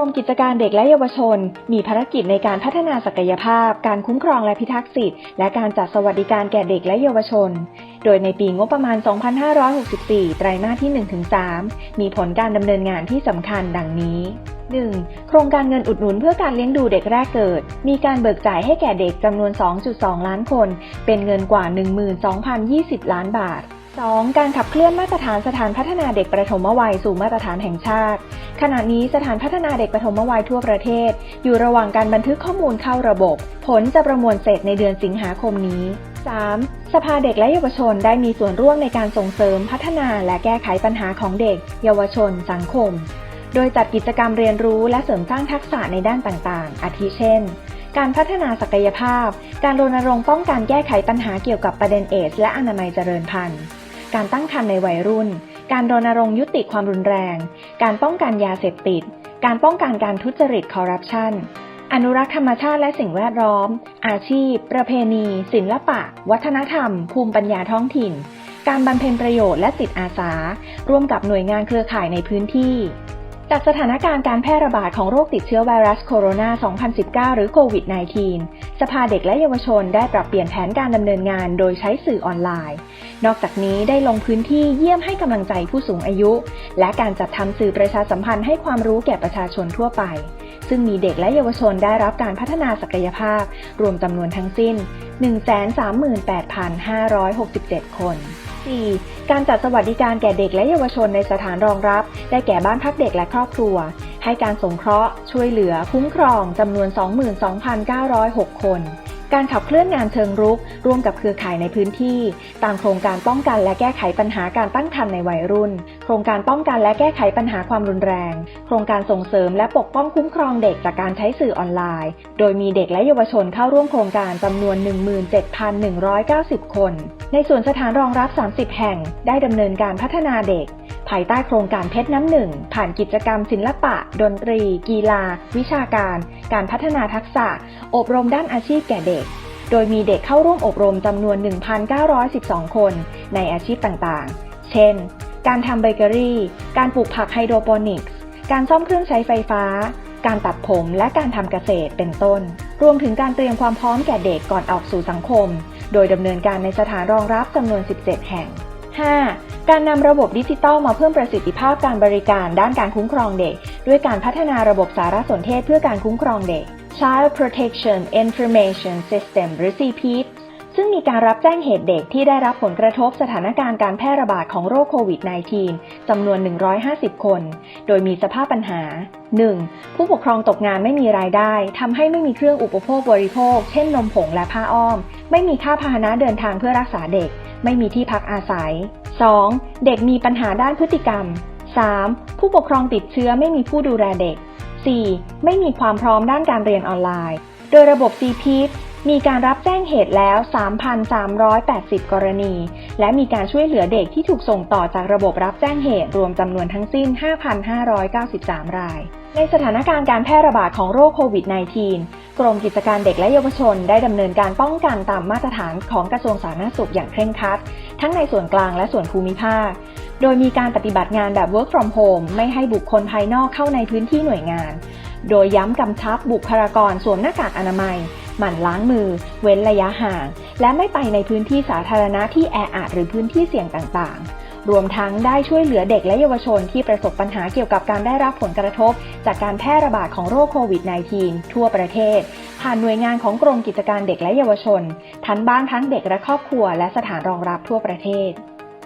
รมกิจการเด็กและเยาวชน มีภารกิจในการพัฒนาศักยภาพ การคุ้มครองและพิทักษ์สิทธิและการจัดสวัสดิการแก่เด็กและเยาวชน โดยในปีงบประมาณ 2564 ไตรมาสที่ 1-3 มีผลการดำเนินงานที่สำคัญดังนี้ 1. โครงการเงินอุดหนุนเพื่อการเลี้ยงดูเด็กแรกเกิด มีการเบิกจ่ายให้แก่เด็กจำนวน 2.2 ล้านคน เป็นเงินกว่า 12,020 ล้านบาท 2. การขับเคลื่อนมาตรฐานสถานพัฒนาเด็กประถมวัยสู่มาตรฐานแห่งชาติ ขณะนี้สถานพัฒนาเด็กประถมวัยทั่วประเทศ อยู่ระหว่างการบันทึกข้อมูลเข้าระบบ ผลจะประมวลเสร็จในเดือนสิงหาคมนี้ 3. สภาเด็กและเยาวชนได้มีส่วนร่วมในการส่งเสริมพัฒนาและแก้ไขปัญหาของเด็ก เยาวชน สังคม โดยจัดกิจกรรมเรียนรู้และเสริมสร้างทักษะในด้านต่างๆ อาทิเช่นการพัฒนาศักยภาพ การรณรงค์ป้องกันแก้ไขปัญหาเกี่ยวกับประเด็นเอดส์และอนามัยเจริญพันธุ์ การตั้งครรภ์ในวัยรุ่น การรณรงค์ยุติความรุนแรง การป้องกันยาเสพติด การป้องกันการทุจริตคอร์รัปชันอนุรักษ์ธรรมชาติและสิ่งแวดล้อม อาชีพ ประเพณี ศิลปะ วัฒนธรรม ภูมิปัญญาท้องถิ่น การบำเพ็ญประโยชน์และจิตอาสา ร่วมกับหน่วยงานเครือข่ายในพื้นที่ จากสถานการณ์การแพร่ระบาดของโรคติดเชื้อไวรัสโคโรนา 2019 หรือโควิด -19 สภาเด็กและเยาวชนได้ปรับเปลี่ยนแผนการดำเนินงานโดยใช้สื่อออนไลน์ นอกจากนี้ได้ลงพื้นที่เยี่ยมให้กำลังใจผู้สูงอายุ และการจัดทำสื่อประชาสัมพันธ์ให้ความรู้แก่ประชาชนทั่วไป ซึ่งมีเด็กและเยาวชนได้รับการพัฒนาศักยภาพ รวมจำนวนทั้งสิ้น 138,567 คน 4. การจัดสวัสดิการแก่เด็กและเยาวชนในสถานรองรับ ได้แก่บ้านพักเด็กและครอบครัว ให้การสงเคราะห์ ช่วยเหลือ คุ้มครองจำนวน 22,906 คน การขับเคลื่อนงานเชิงรุก ร่วมกับเครือข่ายในพื้นที่ ตามโครงการป้องกันและแก้ไขปัญหาการตั้งครรภ์ในวัยรุ่น โครงการป้องกันและแก้ไขปัญหาความรุนแรง โครงการส่งเสริมและปกป้องคุ้มครองเด็กจากการใช้สื่อออนไลน์ โดยมีเด็กและเยาวชนเข้าร่วมโครงการจำนวน 17,190 คน ในส่วนสถานรองรับ 30 แห่ง ได้ดำเนินการพัฒนาเด็ก ภายใต้โครงการเพชรน้ำหนึ่ง ผ่านกิจกรรมศิลปะ ดนตรี กีฬา วิชาการ การพัฒนาทักษะ อบรมด้านอาชีพแก่เด็ก โดยมีเด็กเข้าร่วมอบรมจำนวน 1,912 คน ในอาชีพต่างๆ เช่น การทำเบเกอรี่ การปลูกผักไฮโดรโปนิกส์ การซ่อมเครื่องใช้ไฟฟ้า การตัดผมและการทำเกษตรเป็นต้น รวมถึงการเตรียมความพร้อมแก่เด็กก่อนออกสู่สังคม โดยดำเนินการในสถานรองรับจำนวน 17 แห่ง 5. การนำระบบดิจิทัลมาเพิ่มประสิทธิภาพการบริการด้านการคุ้มครองเด็ก ด้วยการพัฒนาระบบสารสนเทศเพื่อการคุ้มครองเด็ก Child Protection Information System หรือ CPID ซึ่งมีการรับแจ้งเหตุเด็กที่ได้รับผลกระทบสถานการณ์การแพร่ระบาดของโรคโควิด -19 จำนวน 150 คน โดยมีสภาพปัญหา 1. ผู้ปกครองตกงานไม่มีรายได้ทำให้ไม่มีเครื่องอุปโภคบริโภค เช่นนมผงและผ้าอ้อม ไม่มีค่าพาหนะเดินทางเพื่อรักษาเด็ก ไม่มีที่พักอาศัย 2. เด็กมีปัญหาด้านพฤติกรรม 3. ผู้ปกครองติดเชื้อไม่มีผู้ดูแลเด็ก 4. ไม่มีความพร้อมด้านการเรียนออนไลน์ โดยระบบ c p พ มีการรับแจ้งเหตุแล้ว 3,380 กรณี และมีการช่วยเหลือเด็กที่ถูกส่งต่อจากระบบรับแจ้งเหตุรวมจำนวนทั้งสิ้น 5,593 ราย ในสถานการณ์การแพร่ระบาดของโรคโควิด -19 กรมกิจการเด็กและเยาวชนได้ดำเนินการป้องกันตามมาตรฐานของกระทรวงสาธารณสุขอย่างเคร่งครัด ทั้งในส่วนกลางและส่วนภูมิภาค โดยมีการปฏิบัติงานแบบ work from home ไม่ให้บุคคลภายนอกเข้าในพื้นที่หน่วยงาน โดยย้ำกำชับบุคลากรสวมหน้ากากอนามัยหมั่นล้างมือ เว้นระยะห่าง และไม่ไปในพื้นที่สาธารณะที่แออัดหรือพื้นที่เสี่ยงต่างๆ รวมทั้งได้ช่วยเหลือเด็กและเยาวชนที่ประสบปัญหาเกี่ยวกับการได้รับผลกระทบ จากการแพร่ระบาดของโรคโควิด -19 ทั่วประเทศ ผ่านหน่วยงานของกรมกิจการเด็กและเยาวชน ทั้งบ้านทั้งเด็กและครอบครัว และสถานรองรับทั่วประเทศ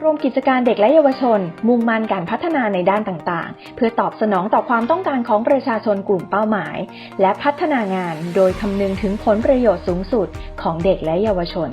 รวมกิจการเด็กและเยาวชน มุ่งมั่นการพัฒนาในด้านต่างๆ เพื่อตอบสนองต่อความต้องการของประชาชนกลุ่มเป้าหมาย และพัฒนางานโดยคำนึงถึงผลประโยชน์สูงสุดของเด็กและเยาวชน